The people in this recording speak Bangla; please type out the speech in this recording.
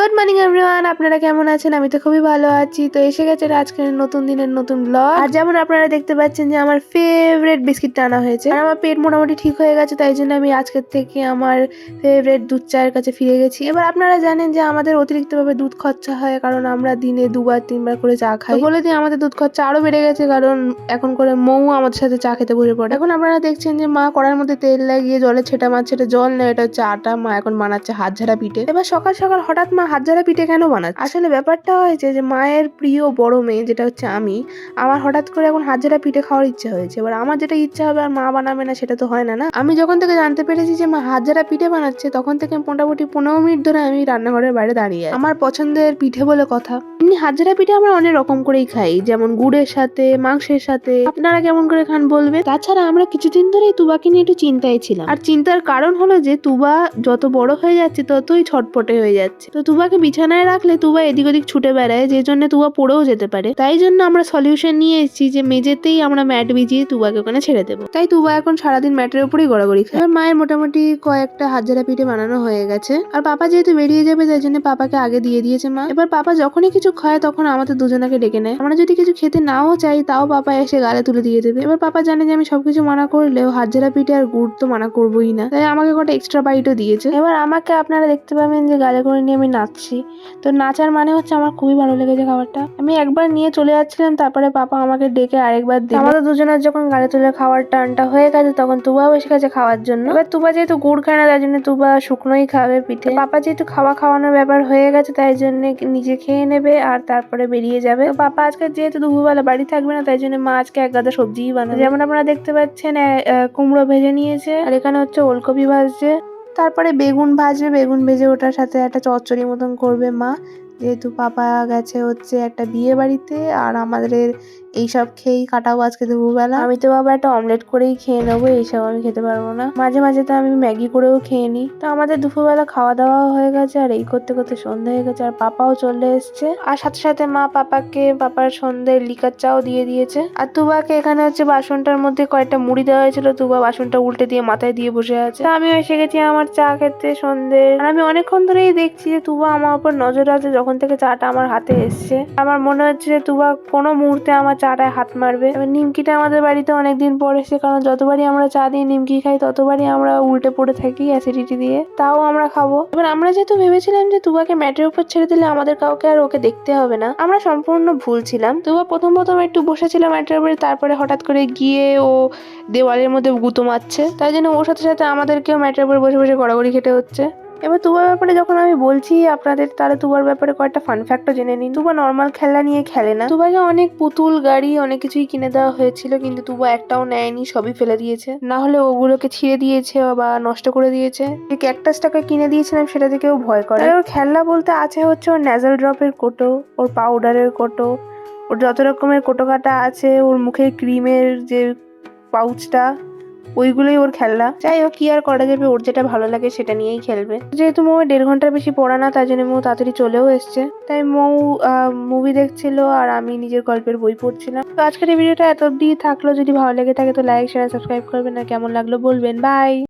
গুড মর্নিং এভরিওয়ান আপনারা কেমন আছেন? আমি তো খুবই ভালো আছি। তো এসে গেছে আজকের নতুন দিনের নতুন ব্লগ আর যেমন আপনারা দেখতে পাচ্ছেন যে আমার ফেভারিট বিস্কিট টানা হয়েছে। আর আমার পেট মোটামুটি ঠিক হয়ে গেছে, তাই জন্য আমি আজকের থেকে আমার ফেভারিট দুধ চায়ের কাছে ফিরে গেছি। এবার আপনারা জানেন যে আমাদের অতিরিক্তভাবে দুধ খরচা হয়, কারণ আমরা দিনে দুবার, তিনবার করে চা খাই। বলে দিয়ে আমাদের দুধ খরচা আরও বেড়ে গেছে, কারণ এখন করে মৌ আমাদের সাথে চা খেতে বসে পড়ে। এখন আপনারা দেখছেন যে মা কড়ার মধ্যে তেল লাগিয়ে জলে ছেটা এটা জল না এটা হচ্ছে আটা, মা এখন বানাচ্ছে হাত ঝাড়া পিঠে। এবার সকাল সকাল হঠাৎ মা হাত ঝাড়া পিঠে কেন বানাচ্ছে? আসলে ব্যাপারটা হয়েছে যে মায়ের প্রিয় বড় মেয়ে যেটা হচ্ছে আমি, আমার হঠাৎ করে এখন হাত ঝাড়া পিঠে খাওয়ার ইচ্ছা হয়েছে। এবার আমার যেটা ইচ্ছা হবে আর মা বানাবে না সেটা তো হয় না না? আমি যখন থেকে জানতে পেরেছি যে মা হাত ঝাড়া পিঠে বানাচ্ছে, তখন থেকে মোটামুটি পনেরো মিনিট ধরে আমি রান্নাঘরের বাইরে দাঁড়িয়ে আমার পছন্দের পিঠে বলে কথা। এমনি হাত ঝাড়া পিঠে আমরা অনেক রকম করেই খাই, যেমন গুড়ের সাথে, মাংসের সাথে। আপনারা কেমন করে খান বলবে তাছাড়া আমরা কিছুদিন ধরেই তুবাকে নিয়ে একটু চিন্তায় ছিলাম। আর চিন্তার কারণ হলো যে, তুবা যত বড় হয়ে যাচ্ছে, ততই ছটপটে হয়ে যাচ্ছে। তো তুবাকে বিছানায় রাখলে তুবা এদিক ওদিক ছুটে বেড়ায়, যে জন্য তুবা পড়েও যেতে পারে। তাই জন্য আমরা সলিউশন নিয়ে এসেছি যে মেঝেতেই আমরা ম্যাট বিছিয়ে তুবাকে ওখানে ছেড়ে দেবো। তাই তুবা এখন সারাদিন ম্যাটের উপরেই গড়াগড়ি খায়। এবার মায়ের মোটামুটি কয়েকটা হাজারা পিঠে বানানো হয়ে গেছে। আর পাপা যেহেতু বেরিয়ে যাবে, তাই জন্য পাপাকে আগে দিয়ে দিয়েছে মা। এবার পাপা যখনই কিছু খায়, তখন আমাদের দুজনাকে ডেকে নেয়। আমরা যদি কিছু খেতে নাও চাই, তাও পাপা এসে গালে তুলে দিয়ে দেবে। এবার পাপা জানে যে আমি সবকিছু মানা করলেও হাজারা পিঠে আর গুড় তো মানা করবোই না। তাই আমাকে কটা এক্সট্রা বাইটও দিয়েছে। এবার আমাকে আপনারা দেখতে পাবেন যে গালে করে নিয়ে আমি নাচছি তো নাচার মানে হচ্ছে আমার খুবই ভালো লেগেছে খাবারটা। আমি একবার নিয়ে চলে যাচ্ছিলাম তারপরে পাপা আমাকে ডেকে আরেকবার দিল। আমাদের দুজনের যখন গালে তুলে খাওয়ার টানটা হয়ে গেছে তখন তুবাও এসে গেছে খাওয়ার জন্য। এবার তুবা যেহেতু গুড় খায় না তাই জন্য তুবা শুকনোই খাবে পিঠে। পাপা যেহেতু খাওয়া খাওয়ানোর ব্যাপার হয়ে গেছে তাই জন্য নিজে খেয়ে নেবে আর তারপরে বেরিয়ে যাবে। তো পাপা আজকে যেহেতু দুপুরবেলা বাড়ি থাকবে না তাই জন্য মা আজকে এক গাদা সবজিই বানাবে। যেমন আপনারা দেখতে পাচ্ছেন কুমড়ো ভেজে নিয়েছে। আর এখানে হচ্ছে ওলকপি ভাজছে। তারপরে বেগুন ভাজবে, বেগুন ভেজে ওটার সাথে একটা চচ্চড়ি মতন করবে মা। যেহেতু পাপা গেছে হচ্ছে একটা বিয়ে বাড়িতে আর আমাদের এইসব খেয়েই কাটাবো আজকে দুপুরবেলা। আমি তো বাবা একটা অমলেট করেই খেয়ে নেব এইসব আমি খেতে পারব না। মাঝে মাঝে তো আমি ম্যাগি করেও খেয়ে নিই। তো আমাদের দুপুরবেলা খাওয়া দাওয়া হয়ে গেছে, আর এই করতে করতে সন্ধে হয়ে গেছে, আর পাপাও চলে এসছে। আর সাথে সাথে মা পাপাকে, পাপার সন্ধ্যে লিকার চাও দিয়ে দিয়েছে। আর তুবাকে এখানে হচ্ছে বাসনটার মধ্যে কয়েকটা মুড়ি দেওয়া হয়েছিল, তুবা বাসনটা উল্টে দিয়ে মাথায় দিয়ে বসে আছে। তো আমিও এসে গেছি আমার চা খেতে সন্ধে। আর আমি অনেকক্ষণ ধরেই দেখছি যে তুবা আমার উপর নজর আছে, যখন থেকে চাটা আমার হাতে এসছে। আমার মনে হচ্ছে যে তুবা কোনো মুহূর্তে আমার চাটায় হাত মারবে। এবার নিমকিটা আমাদের বাড়িতে অনেকদিন পর এসে কারণ যতবারই আমরা চা দিয়ে নিমকি খাই, ততবারই আমরা উল্টে পড়ে থাকি অ্যাসিডিটি দিয়ে। তাও আমরা খাব। এবার আমরা যেহেতু ভেবেছিলাম যে তুবাকে ম্যাটের উপর ছেড়ে দিলে আমাদের কাউকে আর ওকে দেখতে হবে না, আমরা সম্পূর্ণ ভুল ছিলাম। তুবা প্রথম প্রথম একটু বসেছিল ম্যাটের উপরে, তারপরে হঠাৎ করে গিয়ে ও দেওয়ালের মধ্যে গুঁতো মারছে। তাই জন্য ওর সাথে সাথে আমাদেরকেও ম্যাটের উপরে বসে বসে গড়াগড়ি খেতে হচ্ছে। এবার তুবার ব্যাপারে যখন আমি বলছি আপনাদের, তাহলে তুবার ব্যাপারে কয়েকটা ফান ফ্যাক্টও জেনে নিন। তুবা নর্মাল খেলনা নিয়ে খেলে না। তুবাকে অনেক পুতুল, গাড়ি, অনেক কিছুই কিনে দেওয়া হয়েছিল, কিন্তু তুবা একটাও নেয়নি, সবই ফেলে দিয়েছে। না হলে ওগুলোকে ছিঁড়ে দিয়েছে বা নষ্ট করে দিয়েছে। যে ক্যাকটাসটাকে কিনে দিয়েছিলাম, সেটা থেকেও ভয় করে। ওর খেলনা বলতে আছে হচ্ছে ওর ন্যাজাল ড্রপের কোটো, ওর পাউডারের কোটো, ওর যত রকমের কোটো কাটা আছে, ওর মুখে ক্রিমের যে পাউচটা ওইগুলোই ওর খেলনা। যাই হোক, কি আর করা যাবে? ওর যেটা ভালো লাগে সেটা নিয়েই খেলবে। যেহেতু মৌ দেড় ঘণ্টার বেশি পড়া না, তাই জন্য মৌ তাড়াতাড়ি চলেও এসছে। তাই মৌ মুভি দেখছিল আর আমি নিজের গল্পের বই পড়ছিলাম। তো আজকের এই ভিডিওটা এত অব্দি থাকল। যদি ভালো লেগে থাকে তো লাইক শেয়ার সাবস্ক্রাইব করবেন। আর কেমন লাগল বলবেন। বাই